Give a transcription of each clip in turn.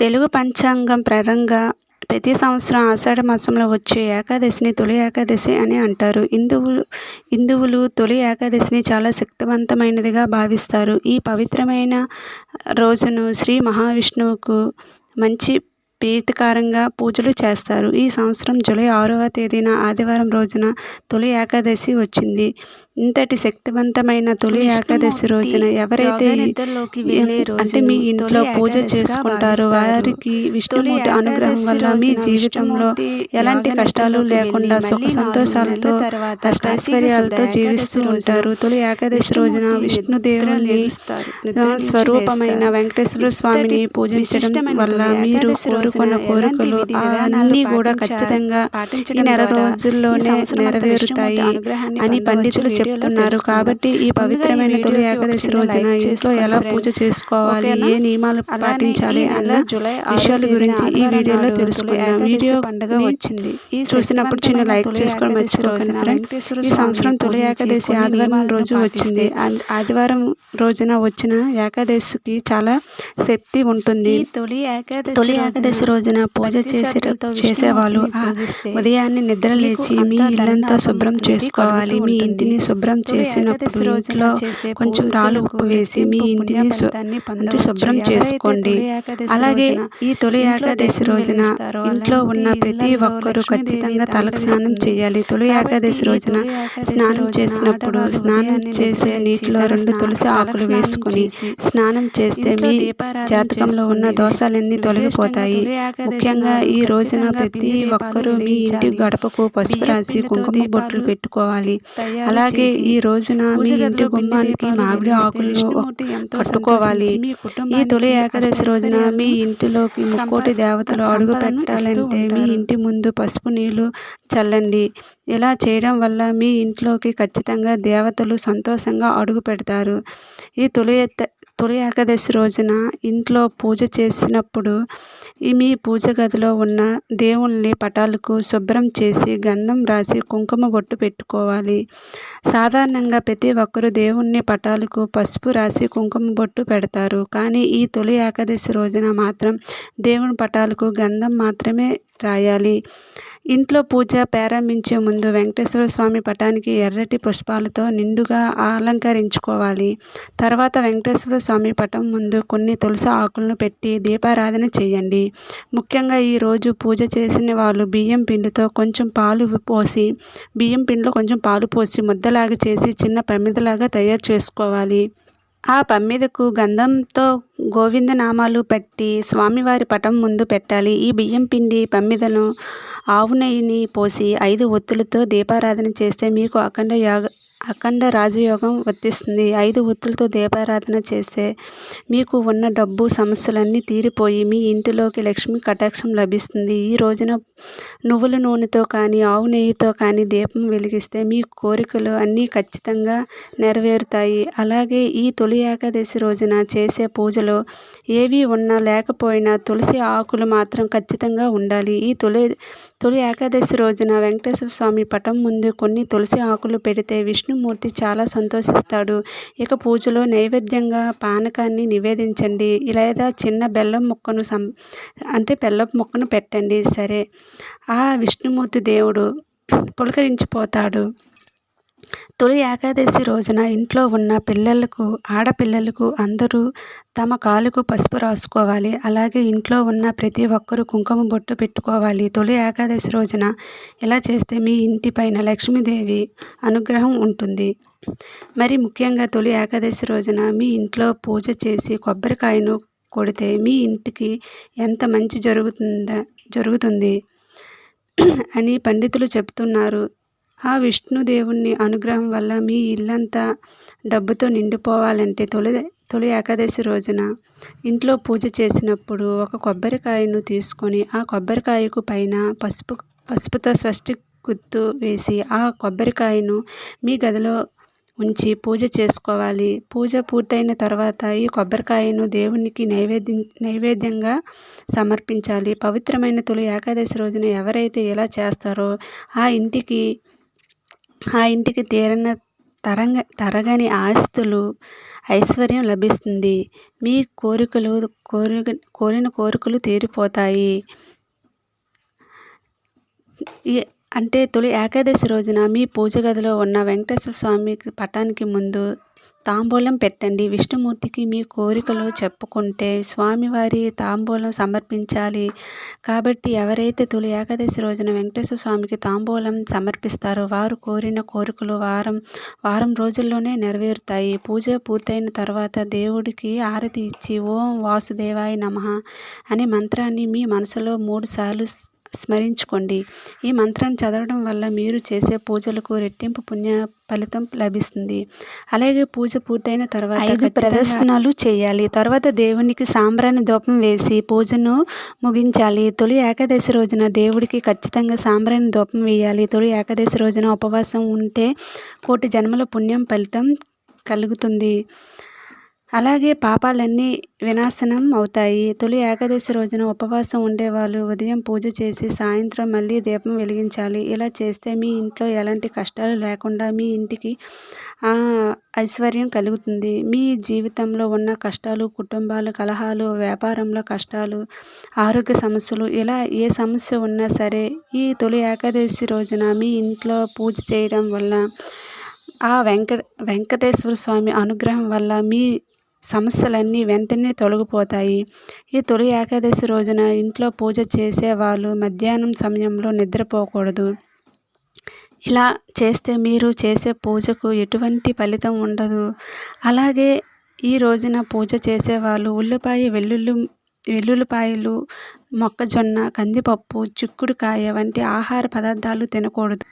తెలుగు పంచాంగం ప్రకారంగా ప్రతి సంవత్సరం ఆషాఢ మాసంలో వచ్చే ఏకాదశిని తొలి ఏకాదశి అని అంటారు. హిందువులు హిందువులు తొలి ఏకాదశిని చాలా శక్తివంతమైనదిగా భావిస్తారు. ఈ పవిత్రమైన రోజును శ్రీ మహావిష్ణువుకు మంచి ప్రీతికారంగా పూజలు చేస్తారు. ఈ సంవత్సరం జూలై ఆరవ తేదీన ఆదివారం రోజున తొలి ఏకాదశి వచ్చింది. ఇంతటి శక్తివంతమైన తొలి ఏకాదశి రోజున ఎవరైతే అంటే మీ ఇంట్లో పూజ చేసుకుంటారో వారికి విష్ణుమూర్తి అనుగ్రహం వల్ల మీ జీవితంలో ఎలాంటి కష్టాలు లేకుండా సుఖ సంతోషాలతో అష్టైశ్వర్యాలతో జీవిస్తూ ఉంటారు. తొలి ఏకాదశి రోజున విష్ణుదేవుని స్వరూపమైన వెంకటేశ్వర స్వామిని పూజించడం వల్ల మీరు కోరుకున్న కోరికలు అన్నీ కూడా ఖచ్చితంగా ఈ నెల రోజుల్లోనే నెరవేరుతాయి అని పండితులు చెప్తున్నారు కాబట్టి ఈ పవిత్రమైన తొలి ఏకాదశి రోజున ఇంట్లో ఎలా పూజ చేసుకోవాలి ఏ నియమాలు పాటించాలి అన్న విషయాల గురించి ఈ వీడియోలో తెలుసుకుందాం. వీడియో పండుగ వచ్చింది. ఈ చూసినప్పుడు చిన్న లైక్ చేసుకోవడం మర్చిపోకండి ఫ్రెండ్ ఈ సంవత్సరం తొలి ఏకాదశి ఆదివారం రోజు వచ్చింది. ఆదివారం రోజున వచ్చిన ఏకాదశికి చాలా శక్తి ఉంటుంది. తొలి ఏకాదశి తొలి ఏకాదశి రోజున పూజ చేసే చేసేవాళ్ళు. ఉదయాన్నే నిద్ర లేచి మీ ఇల్లంతా శుభ్రం చేసుకోవాలి. మీ ఇంటిని శుభ్రం చేసినప్పుడు ఇంట్లో కొంచెం రాళ్ళు ఉప్పు వేసి మీ ఇంటిని శుభ్రం చేసుకోండి అలాగే ఈ తొలి ఏకాదశి రోజున ఇంట్లో ఉన్న ప్రతి ఒక్కరూ ఖచ్చితంగా తలకు స్నానం చేయాలి. తొలి ఏకాదశి రోజున స్నానం చేసినప్పుడు స్నానం చేసే నీటిలో రెండు తులసి ఆకులు వేసుకుని స్నానం చేస్తే మీ జాతకంలో ఉన్న దోషాలన్నీ తొలగిపోతాయి. ముఖ్యంగా ఈ రోజున ప్రతి ఒక్కరూ మీ ఇంటి గడపకు పసుపు రాసి కుంకుమ బొట్లు పెట్టుకోవాలి. అలాగే ఈ రోజున మీ ఇంటి గుమ్మానికి మామిడి ఆకులను కట్టుకోవాలి. ఈ తొలి ఏకాదశి రోజున మీ ఇంటిలోకి ముక్కోటి దేవతలు అడుగు పెట్టాలంటే మీ ఇంటి ముందు పసుపు నీళ్ళు చల్లండి. ఇలా చేయడం వల్ల మీ ఇంట్లోకి ఖచ్చితంగా దేవతలు సంతోషంగా అడుగు పెడతారు. ఈ తొలి తొలి ఏకాదశి రోజున ఇంట్లో పూజ చేసినప్పుడు మీ పూజ గదిలో ఉన్న దేవుళ్ళని పటాలకు శుభ్రం చేసి గంధం రాసి కుంకుమ బొట్టు పెట్టుకోవాలి. సాధారణంగా ప్రతి ఒక్కరు దేవుణ్ణి పటాలకు పసుపు రాసి కుంకుమ బొట్టు పెడతారు. కానీ ఈ తొలి ఏకాదశి రోజున మాత్రం దేవుని పటాలకు గంధం మాత్రమే రాయాలి. ఇంట్లో పూజ ప్రారంభించే ముందు వెంకటేశ్వర స్వామి పటానికి ఎర్రటి పుష్పాలతో నిండుగా అలంకరించుకోవాలి. తర్వాత వెంకటేశ్వర స్వామి పటం ముందు కొన్ని తులసి ఆకులను పెట్టి దీపారాధన చేయండి. ముఖ్యంగా ఈరోజు పూజ చేసిన వాళ్ళు బియ్యం పిండితో కొంచెం పాలు పోసి బియ్యం పిండిలో కొంచెం పాలు పోసి ముద్దలాగా చేసి చిన్న ప్రమిదలాగా తయారు చేసుకోవాలి. ఆ పమ్మిదకు గంధంతో గోవింద నామాలు పెట్టి స్వామివారి పటం ముందు పెట్టాలి. ఈ బియ్యం పిండి పమ్మిదను ఆవు నెయ్యిని పోసి ఐదు ఒత్తులతో దీపారాధన చేస్తే మీకు అఖండ యోగ అఖండ రాజయోగం వర్తిస్తుంది. ఐదు ఒత్తులతో దీపారాధన చేస్తే మీకు ఉన్న డబ్బు సమస్యలన్నీ తీరిపోయి మీ ఇంటిలోకి లక్ష్మి కటాక్షం లభిస్తుంది. ఈ రోజున నువ్వుల నూనెతో కానీ ఆవు నెయ్యితో కానీ దీపం వెలిగిస్తే మీ కోరికలు అన్నీ ఖచ్చితంగా నెరవేరుతాయి. అలాగే ఈ తొలి ఏకాదశి రోజున చేసే పూజలో ఏవి ఉన్నా లేకపోయినా తులసి ఆకులు మాత్రం ఖచ్చితంగా ఉండాలి. ఈ తొలి తొలి ఏకాదశి రోజున వెంకటేశ్వర స్వామి పటం ముందు కొన్ని తులసి ఆకులు పెడితే విష్ణుమూర్తి చాలా సంతోషిస్తాడు. ఇక పూజలో నైవేద్యంగా పానకాన్ని నివేదించండి. లేదా చిన్న బెల్లం ముక్కను సం అంటే బెల్లం ముక్కను పెట్టండి. సరే. ఆ విష్ణుమూర్తి దేవుడు పులకరించిపోతాడు. తొలి ఏకాదశి రోజున ఇంట్లో ఉన్న పిల్లలకు ఆడపిల్లలకు అందరూ తమ కాలుకు పసుపు రాసుకోవాలి. అలాగే ఇంట్లో ఉన్న ప్రతి ఒక్కరూ కుంకుమ బొట్టు పెట్టుకోవాలి. తొలి ఏకాదశి రోజున ఇలా చేస్తే మీ ఇంటిపైన లక్ష్మీదేవి అనుగ్రహం ఉంటుంది? మరి ముఖ్యంగా తొలి ఏకాదశి రోజున మీ ఇంట్లో పూజ చేసి కొబ్బరికాయను కొడితే మీ ఇంటికి ఎంత మంచి జరుగుతుందా జరుగుతుంది? అని పండితులు చెప్తున్నారు. ఆ విష్ణుదేవుని అనుగ్రహం వల్ల మీ ఇల్లంతా డబ్బుతో నిండిపోవాలంటే తొలి తొలి ఏకాదశి రోజున ఇంట్లో పూజ చేసినప్పుడు ఒక కొబ్బరికాయను తీసుకొని ఆ కొబ్బరికాయకు పైన పసుపు పసుపుతో స్వస్తి గుర్తు వేసి ఆ కొబ్బరికాయను మీ గదిలో ఉంచి పూజ చేసుకోవాలి. పూజ పూర్తయిన తర్వాత ఈ కొబ్బరికాయను దేవునికి నైవేద్యం నైవేద్యంగా సమర్పించాలి. పవిత్రమైన తొలి ఏకాదశి రోజున ఎవరైతే ఇలా చేస్తారో ఆ ఇంటికి ఆ ఇంటికి తీరన తరంగ తరగని ఆస్తులు ఐశ్వర్యం లభిస్తుంది. మీ కోరికలు కోరిక కోరిన కోరికలు తీరిపోతాయి. అంటే తొలి ఏకాదశి రోజున మీ పూజ గదిలో ఉన్న వెంకటేశ్వర స్వామి పటానికి ముందు తాంబూలం పెట్టండి. విష్ణుమూర్తికి మీ కోరికలు చెప్పుకుంటే స్వామివారి తాంబూలం సమర్పించాలి. కాబట్టి ఎవరైతే తొలి ఏకాదశి రోజున వెంకటేశ్వర స్వామికి తాంబూలం సమర్పిస్తారో వారు కోరిన కోరికలు వారం వారం రోజుల్లోనే నెరవేరుతాయి. పూజ పూర్తయిన తర్వాత దేవుడికి ఆరతి ఇచ్చి ఓం వాసుదేవాయ నమ అనే మంత్రాన్ని మీ మనసులో మూడు సార్లు స్మరించుకోండి. ఈ మంత్రాన్ని చదవడం వల్ల మీరు చేసే పూజలకు రెట్టింపు పుణ్య ఫలితం లభిస్తుంది. అలాగే పూజ పూర్తయిన తర్వాత ఐదు ప్రదర్శనలు చేయాలి. తర్వాత దేవునికి సాంబ్రాణి దూపం వేసి పూజను ముగించాలి. తొలి ఏకాదశి రోజున దేవుడికి ఖచ్చితంగా సాంబ్రాణి దూపం వేయాలి. తొలి ఏకాదశి రోజున ఉపవాసం ఉంటే కోటి జన్మల పుణ్యం ఫలితం కలుగుతుంది. అలాగే పాపాలన్నీ వినాశనం అవుతాయి. తొలి ఏకాదశి రోజున ఉపవాసం ఉండేవాళ్ళు ఉదయం పూజ చేసి సాయంత్రం మళ్ళీ దీపం వెలిగించాలి. ఇలా చేస్తే మీ ఇంట్లో ఎలాంటి కష్టాలు లేకుండా మీ ఇంటికి ఐశ్వర్యం కలుగుతుంది. మీ జీవితంలో ఉన్న కష్టాలు కుటుంబాలు కలహాలు వ్యాపారంలో కష్టాలు ఆరోగ్య సమస్యలు ఇలా ఏ సమస్య ఉన్నా సరే ఈ తొలి ఏకాదశి రోజున మీ ఇంట్లో పూజ చేయడం వల్ల ఆ వెంక వెంకటేశ్వర స్వామి అనుగ్రహం వల్ల మీ సమస్యలన్నీ వెంటనే తొలగిపోతాయి. ఈ తొలి ఏకాదశి రోజున ఇంట్లో పూజ చేసేవాళ్ళు మధ్యాహ్నం సమయంలో నిద్రపోకూడదు. ఇలా చేస్తే మీరు చేసే పూజకు ఎటువంటి ఫలితం ఉండదు. అలాగే ఈ రోజున పూజ చేసేవాళ్ళు ఉల్లిపాయ వెల్లుల్లి వెల్లుల్లిపాయలు మొక్కజొన్న కందిపప్పు చిక్కుడుకాయ వంటి ఆహార పదార్థాలు తినకూడదు.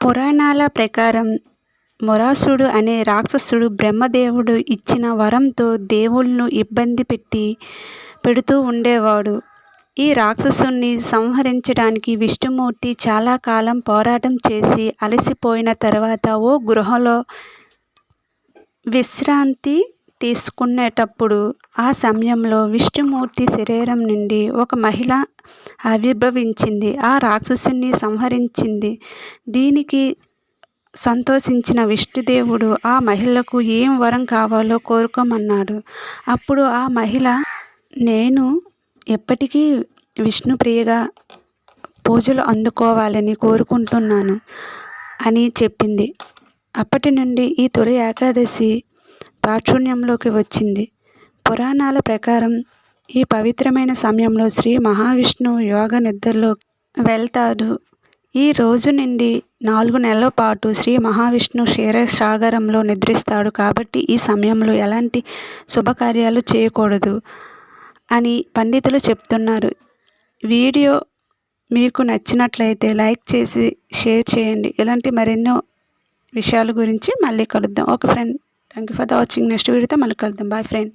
పురాణాల ప్రకారం మొరాసుడు అనే రాక్షసుడు బ్రహ్మదేవుడు ఇచ్చిన వరంతో దేవుళ్ళను ఇబ్బంది పెట్టి పెడుతూ ఉండేవాడు. ఈ రాక్షసుని సంహరించడానికి విష్ణుమూర్తి చాలా కాలం పోరాటం చేసి అలసిపోయిన తర్వాత ఓ గృహలో విశ్రాంతి తీసుకునేటప్పుడు ఆ సమయంలో విష్ణుమూర్తి శరీరం నుండి ఒక మహిళ ఆవిర్భవించింది. ఆ రాక్షసుని సంహరించింది. దీనికి సంతోషించిన విష్ణుదేవుడు ఆ మహిళకు ఏం వరం కావాలో కోరుకోమన్నాడు. అప్పుడు ఆ మహిళ నేను ఎప్పటికీ విష్ణుప్రియగా పూజలు అందుకోవాలని కోరుకుంటున్నాను అని చెప్పింది. అప్పటి నుండి ఈ తొలి ఏకాదశి ప్రాచుర్యంలోకి వచ్చింది. పురాణాల ప్రకారం ఈ పవిత్రమైన సమయంలో శ్రీ మహావిష్ణువు యోగ నిద్రలో వెళ్తాడు. ఈ రోజు నుండి నాలుగు నెలల పాటు శ్రీ మహావిష్ణు క్షీరసాగరంలో నిద్రిస్తాడు కాబట్టి ఈ సమయంలో ఎలాంటి శుభకార్యాలు చేయకూడదు అని పండితులు చెప్తున్నారు. వీడియో మీకు నచ్చినట్లయితే లైక్ చేసి షేర్ చేయండి. ఇలాంటి మరెన్నో విషయాల గురించి మళ్ళీ కలుద్దాం. Okay friend thank you for the watching. Next వీడియోతో మళ్ళీ కలుద్దాం. Bye friend.